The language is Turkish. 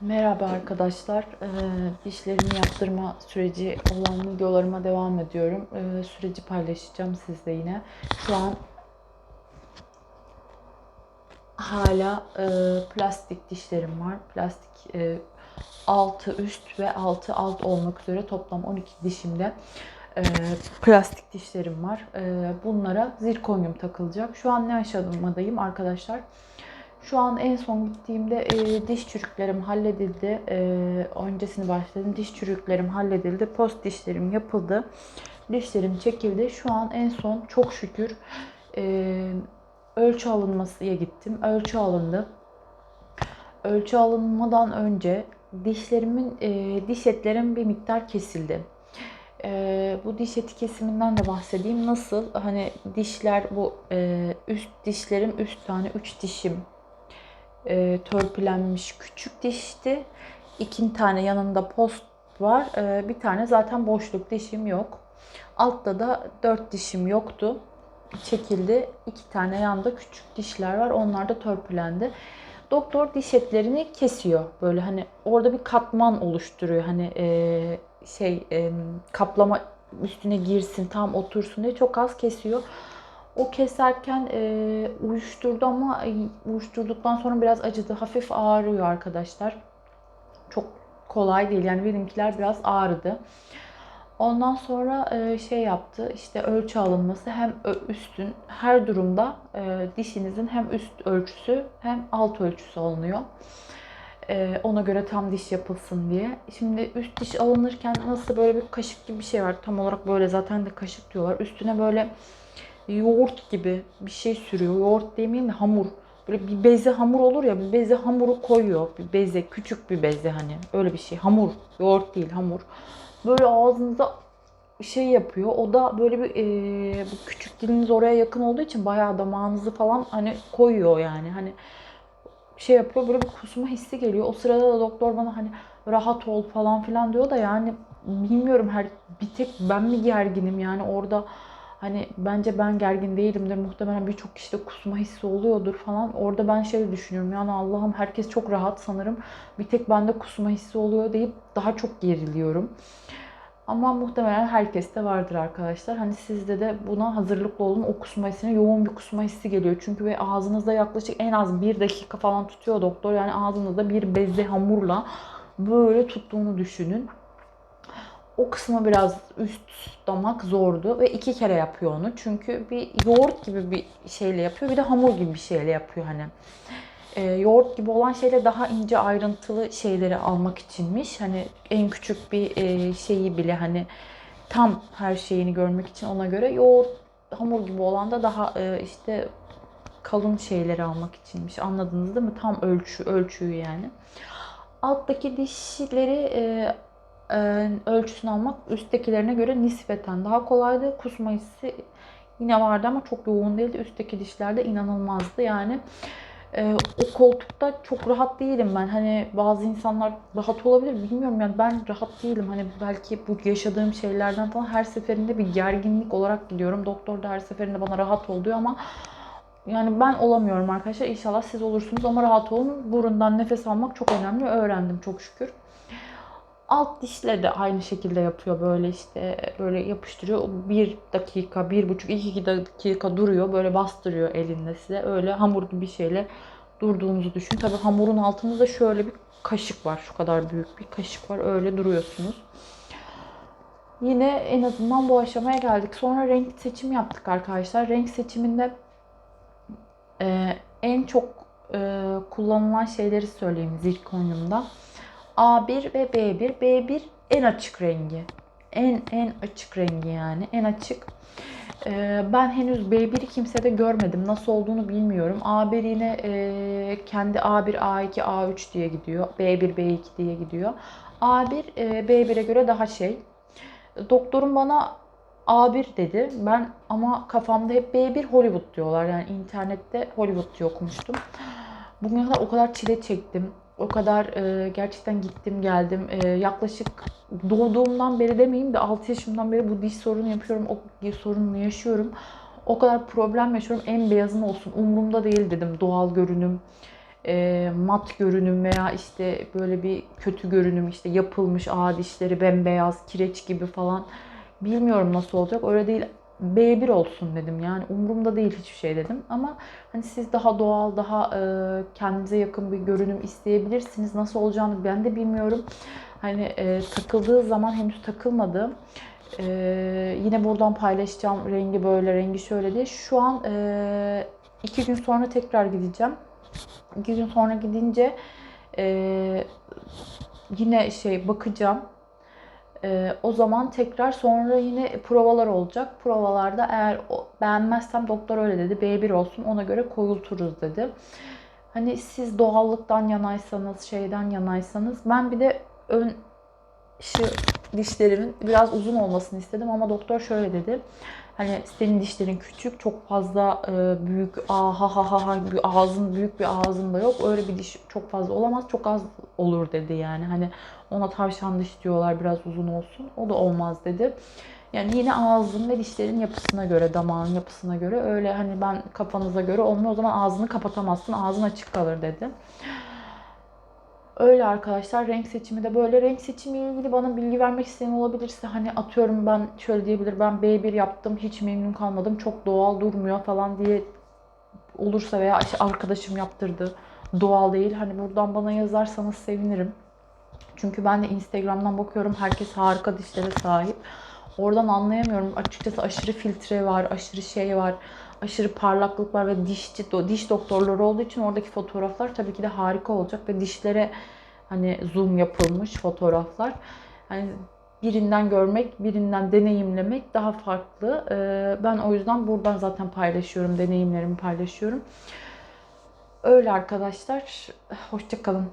Merhaba arkadaşlar. Ee, dişlerimi yaptırma süreci olan videolarıma devam ediyorum. Ee, süreci paylaşacağım sizle yine. Şu an hala e, plastik dişlerim var. Plastik e, üst ve altı alt olmak üzere toplam 12 dişimde e, plastik dişlerim var. E, bunlara zirkonyum takılacak. Şu an ne aşamadayım arkadaşlar? Şu an en son gittiğimde e, diş çürüklerim halledildi. E, öncesini başladım. Diş çürüklerim halledildi. Post dişlerim yapıldı. Dişlerim çekildi. Şu an en son çok şükür e, ölçü alınmasıya gittim. Ölçü alındı. Ölçü alınmadan önce dişlerimin, e, diş etlerim bir miktar kesildi. E, bu diş eti kesiminden de bahsedeyim. Nasıl? Hani dişler bu e, üst dişlerim, üst tane 3 dişim e, törpülenmiş küçük dişti. İki tane yanında post var. E, bir tane zaten boşluk dişim yok. Altta da dört dişim yoktu. Çekildi. İki tane yanda küçük dişler var. Onlar da törpülendi. Doktor diş etlerini kesiyor. Böyle hani orada bir katman oluşturuyor. Hani e, şey e, kaplama üstüne girsin tam otursun diye çok az kesiyor. O keserken e, uyuşturdu ama uyuşturduktan sonra biraz acıdı. Hafif ağrıyor arkadaşlar. Çok kolay değil. Yani benimkiler biraz ağrıdı. Ondan sonra e, şey yaptı. İşte ölçü alınması hem üstün her durumda e, dişinizin hem üst ölçüsü hem alt ölçüsü alınıyor. E, ona göre tam diş yapılsın diye. Şimdi üst diş alınırken nasıl böyle bir kaşık gibi bir şey var. Tam olarak böyle zaten de kaşık diyorlar. Üstüne böyle yoğurt gibi bir şey sürüyor. Yoğurt demeyeyim de hamur. Böyle bir beze hamur olur ya bir beze hamuru koyuyor. Bir beze küçük bir beze hani öyle bir şey. Hamur. Yoğurt değil hamur. Böyle ağzınıza şey yapıyor. O da böyle bir e, bu küçük diliniz oraya yakın olduğu için bayağı damağınızı falan hani koyuyor yani. Hani şey yapıyor böyle bir kusma hissi geliyor. O sırada da doktor bana hani rahat ol falan filan diyor da yani bilmiyorum her bir tek ben mi gerginim yani orada Hani bence ben gergin değilimdir. Muhtemelen birçok kişide kusma hissi oluyordur falan. Orada ben şey düşünüyorum. Yani Allah'ım herkes çok rahat sanırım. Bir tek bende kusma hissi oluyor deyip daha çok geriliyorum. Ama muhtemelen herkeste vardır arkadaşlar. Hani sizde de buna hazırlıklı olun. O kusma hissine yoğun bir kusma hissi geliyor. Çünkü ve ağzınızda yaklaşık en az bir dakika falan tutuyor doktor. Yani ağzınızda bir bezle hamurla böyle tuttuğunu düşünün o kısmı biraz üst damak zordu ve iki kere yapıyor onu. Çünkü bir yoğurt gibi bir şeyle yapıyor bir de hamur gibi bir şeyle yapıyor hani. E, yoğurt gibi olan şeyle daha ince ayrıntılı şeyleri almak içinmiş. Hani en küçük bir e, şeyi bile hani tam her şeyini görmek için ona göre yoğurt hamur gibi olan da daha e, işte kalın şeyleri almak içinmiş. Anladınız değil mi? Tam ölçü ölçüyü yani. Alttaki dişleri e, ölçüsünü almak üsttekilerine göre nispeten daha kolaydı. Kusma hissi yine vardı ama çok yoğun değildi. Üstteki dişlerde inanılmazdı. Yani e, o koltukta çok rahat değilim ben. Hani bazı insanlar rahat olabilir bilmiyorum yani ben rahat değilim. Hani belki bu yaşadığım şeylerden falan her seferinde bir gerginlik olarak gidiyorum. Doktor da her seferinde bana rahat ol diyor ama yani ben olamıyorum arkadaşlar. İnşallah siz olursunuz ama rahat olun. Burundan nefes almak çok önemli. Öğrendim çok şükür. Alt dişle de aynı şekilde yapıyor böyle işte böyle yapıştırıyor. Bir dakika, bir buçuk, iki dakika duruyor. Böyle bastırıyor elinde size. Öyle hamur gibi bir şeyle durduğunuzu düşün. Tabi hamurun altında da şöyle bir kaşık var. Şu kadar büyük bir kaşık var. Öyle duruyorsunuz. Yine en azından bu aşamaya geldik. Sonra renk seçim yaptık arkadaşlar. Renk seçiminde e, en çok e, kullanılan şeyleri söyleyeyim zirkonyumda. A1 ve B1. B1 en açık rengi. En en açık rengi yani. En açık. Ee, ben henüz B1'i kimsede görmedim. Nasıl olduğunu bilmiyorum. A1 yine e, kendi A1, A2, A3 diye gidiyor. B1, B2 diye gidiyor. A1 e, B1'e göre daha şey. Doktorum bana A1 dedi. Ben ama kafamda hep B1 Hollywood diyorlar. Yani internette Hollywood diye okumuştum. Bugüne kadar o kadar çile çektim. O kadar e, gerçekten gittim geldim. E, yaklaşık doğduğumdan beri demeyeyim de 6 yaşımdan beri bu diş sorunu yapıyorum. O sorununu yaşıyorum. O kadar problem yaşıyorum. En beyazın olsun. Umurumda değil dedim doğal görünüm. e, mat görünüm veya işte böyle bir kötü görünüm işte yapılmış ağ dişleri bembeyaz kireç gibi falan bilmiyorum nasıl olacak öyle değil B1 olsun dedim. Yani umurumda değil hiçbir şey dedim. Ama hani siz daha doğal daha e, kendinize yakın bir görünüm isteyebilirsiniz. Nasıl olacağını ben de bilmiyorum. Hani e, takıldığı zaman henüz takılmadı. E, yine buradan paylaşacağım rengi böyle rengi şöyle diye. Şu an e, iki gün sonra tekrar gideceğim. İki gün sonra gidince e, yine şey bakacağım. E, o zaman tekrar sonra yine provalar olacak. Provalarda eğer beğenmezsem doktor öyle dedi. B1 olsun ona göre koyulturuz dedi. Hani siz doğallıktan yanaysanız, şeyden yanaysanız ben bir de ön şu dişlerimin biraz uzun olmasını istedim ama doktor şöyle dedi. Hani senin dişlerin küçük, çok fazla e, büyük, ah ha ha ha ha ağzın büyük bir ağzın da yok. Öyle bir diş çok fazla olamaz, çok az olur dedi yani. Hani ona tavşan diş diyorlar biraz uzun olsun. O da olmaz dedi. Yani yine ağzın ve dişlerin yapısına göre, damağın yapısına göre öyle hani ben kafanıza göre olmuyor o zaman ağzını kapatamazsın, ağzın açık kalır dedi. Öyle arkadaşlar renk seçimi de böyle. Renk seçimiyle ilgili bana bilgi vermek isteyen olabilirse hani atıyorum ben şöyle diyebilir ben B1 yaptım hiç memnun kalmadım çok doğal durmuyor falan diye olursa veya işte arkadaşım yaptırdı doğal değil hani buradan bana yazarsanız sevinirim. Çünkü ben de Instagram'dan bakıyorum herkes harika dişlere sahip. Oradan anlayamıyorum. Açıkçası aşırı filtre var, aşırı şey var, aşırı parlaklık var ve dişçi, diş doktorları olduğu için oradaki fotoğraflar tabii ki de harika olacak ve dişlere hani zoom yapılmış fotoğraflar. Yani birinden görmek, birinden deneyimlemek daha farklı. Ee, Ben o yüzden buradan zaten paylaşıyorum, deneyimlerimi paylaşıyorum. Öyle arkadaşlar. Hoşçakalın.